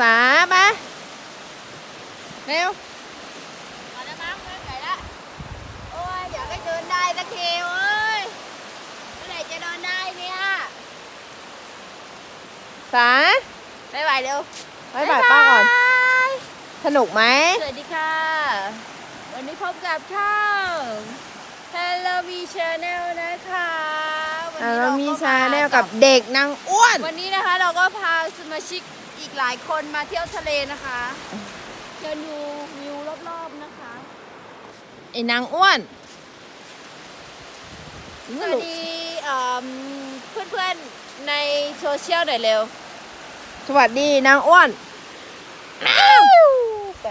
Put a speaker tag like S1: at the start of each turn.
S1: สาไปเร็ว
S2: พอแล้วมั้งไม่ไหวละโอ้ยอยากให้เดินได้สักทีเว้ยเมื่อไหร่จะเดินได้เนี่ย
S1: สา
S2: ไม่ไหวเร็ว
S1: บายบายป้าก่อน สนุกไหม
S2: สวัสดีค่ะ วันนี้พบกับช่อง Hello V Channel นะคะวัน
S1: อ่า
S2: นี้
S1: เรา
S2: ก็
S1: มีชาแนลกับเด็กนางอ้วน
S2: วันนี้นะคะเราก็พาสมาชิก อีกหลายคนมาเที่ยวทะเลนะคะเดินดูวิวรอบๆนะคะ
S1: ไอ้นางอ้วน
S2: สวัสดีเอิ่มเพื่อนๆในโซเชียลหน่อยเร็ว
S1: สวัสดีนางอ้วน
S2: ไป